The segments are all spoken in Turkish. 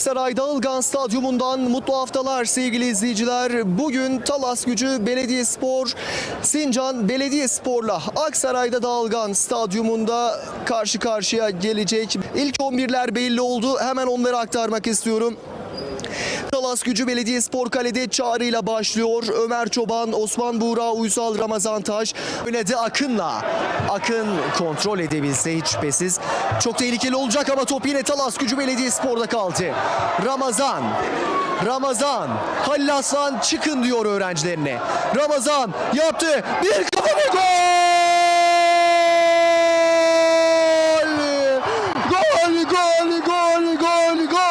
Aksaray Dağılgan Stadyumundan mutlu haftalar sevgili izleyiciler. Bugün Talas Gücü Belediyespor Sincan Belediyespor'la Aksaray'da Dağılgan Stadyumunda karşı karşıya gelecek. İlk 11'ler belli oldu. Hemen onları aktarmak istiyorum. Talas Gücü Belediyespor Kale'de çağrıyla başlıyor. Ömer Çoban, Osman Buğra, Uysal Ramazan Taş. Oynadı Akın'la. Akın kontrol edebilse hiç şüphesiz. Çok tehlikeli olacak ama top yine Talas Gücü Belediyespor'da kaldı. Ramazan. Ramazan. Halil Aslan çıkın diyor öğrencilerine. Ramazan yaptı. Bir kafa ve! Gol, gol, gol, gol, gol!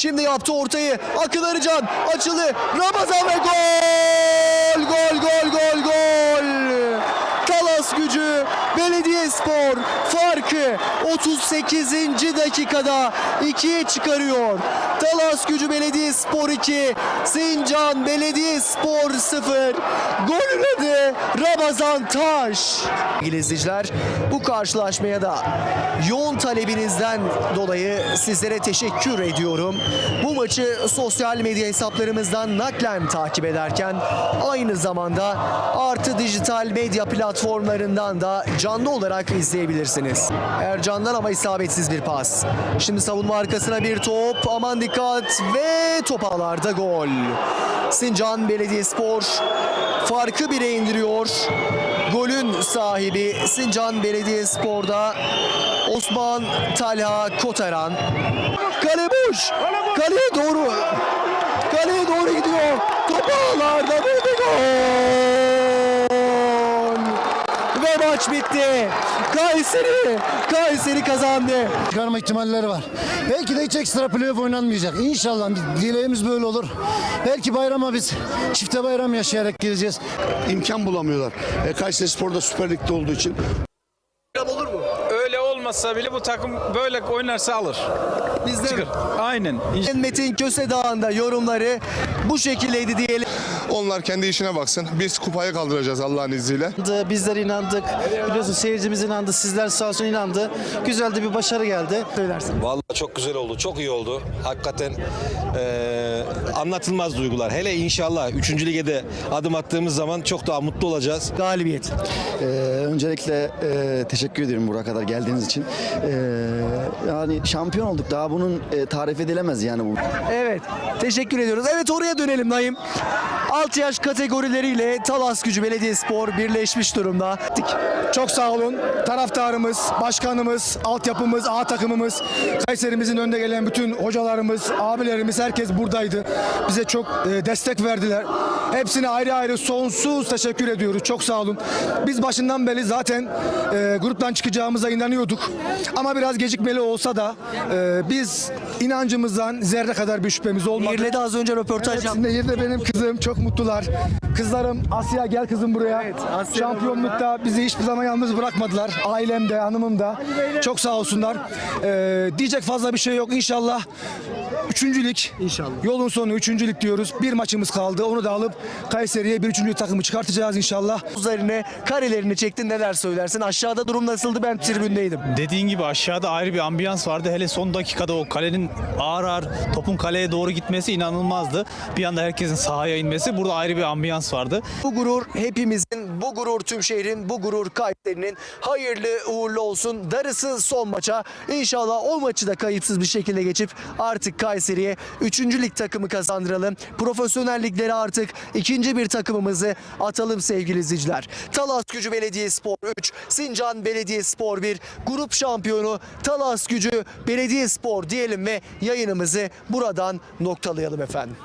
Şimdi yaptı ortayı. Akın Arıcan açılı. Ramazan ve gol! Gol, gol, gol, gol! Talas gücü Belediyespor farkı 38. dakikada 2'ye çıkarıyor. Talas gücü Belediyespor 2, Sincan Belediyespor 0. Golün adı Ramazan Taş. Sevgili izleyiciler bu karşılaşmaya da yoğun talebinizden dolayı sizlere teşekkür ediyorum. Bu maçı sosyal medya hesaplarımızdan naklen takip ederken aynı zamanda artı dijital medya platformlarından da canlı olarak izleyebilirsiniz. Ercan'dan ama isabetsiz bir pas. Şimdi savunma arkasına bir top. Aman dikkat ve top ağlarda gol. Sincan Belediyespor farkı bire indiriyor. Golün sahibi Sincan Belediyespor'da Osman Talha Kotaran. Kale boş. Kaleye doğru. Kaleye doğru gidiyor. Top ağlarda gol. Ve maç bitti. Kayseri, Kayseri kazandı. çıkarma ihtimalleri var. Belki de hiç ekstra playoff oynanmayacak. İnşallah dileğimiz böyle olur. Belki bayrama biz çifte bayram yaşayarak geleceğiz. imkan bulamıyorlar. E, Kayseri Spor da Süper Lig'de olduğu için olmasa bile bu takım böyle oynarsa alır. Bizde Çıkır. Aynen. Metin Kösedağ'ın da yorumları bu şekildeydi diyelim. Onlar kendi işine baksın. Biz kupayı kaldıracağız Allah'ın izniyle. bizler inandık. Biliyorsun seyircimiz inandı, sizler sağ olsun inandı. Güzel de bir başarı geldi. Söylersin. Vallahi çok güzel oldu, çok iyi oldu. Hakikaten eee, anlatılmaz duygular. Hele inşallah 3. lige de adım attığımız zaman çok daha mutlu olacağız. Galibiyet. Ee, öncelikle e, teşekkür ediyorum buraya kadar geldiğiniz için. Ee, yani şampiyon olduk. Daha bunun e, tarif edilemez yani bu. Evet. Teşekkür ediyoruz. Evet oraya dönelim dayım. 6 yaş kategorileriyle Talas Gücü Belediyespor birleşmiş durumda. Çok sağ olun. Taraftarımız, başkanımız, altyapımız, A takımımız, Kayserimizin önde gelen bütün hocalarımız, abilerimiz herkes buradaydı. Bize çok e, destek verdiler. Hepsine ayrı ayrı sonsuz teşekkür ediyoruz. Çok sağ olun. Biz başından beri zaten e, gruptan çıkacağımıza inanıyorduk. Ama biraz gecikmeli olsa da e, biz inancımızdan zerre kadar bir şüphemiz olmadı. Mirle de az önce röportaj yaptı. Hepsinde de benim kızım çok mutlular. Kızlarım Asya gel kızım buraya. Asya Şampiyonlukta bizi hiçbir zaman yalnız bırakmadılar. Ailem de hanımım da. Çok sağ olsunlar. Ee, diyecek fazla bir şey yok. İnşallah üçüncülük. İnşallah. Yolun sonu üçüncülük diyoruz. Bir maçımız kaldı. Onu da alıp Kayseri'ye bir üçüncü takımı çıkartacağız inşallah. Üzerine karelerini çektin neler söylersin? Aşağıda durum nasıldı? Ben tribündeydim. Dediğin gibi aşağıda ayrı bir ambiyans vardı. Hele son dakikada o kalenin ağır ağır topun kaleye doğru gitmesi inanılmazdı. Bir anda herkesin sahaya inmesi burada ayrı bir ambiyans vardı. Bu gurur hepimizin, bu gurur tüm şehrin, bu gurur Kayseri'nin hayırlı uğurlu olsun. Darısı son maça. İnşallah o maçı da kayıpsız bir şekilde geçip artık Kayseri'ye 3. lig takımı kazandıralım. Profesyonel liglere artık ikinci bir takımımızı atalım sevgili izleyiciler. Talas Gücü Belediyespor 3, Sincan Belediyespor 1, grup şampiyonu Talas Gücü Belediyespor diyelim ve yayınımızı buradan noktalayalım efendim.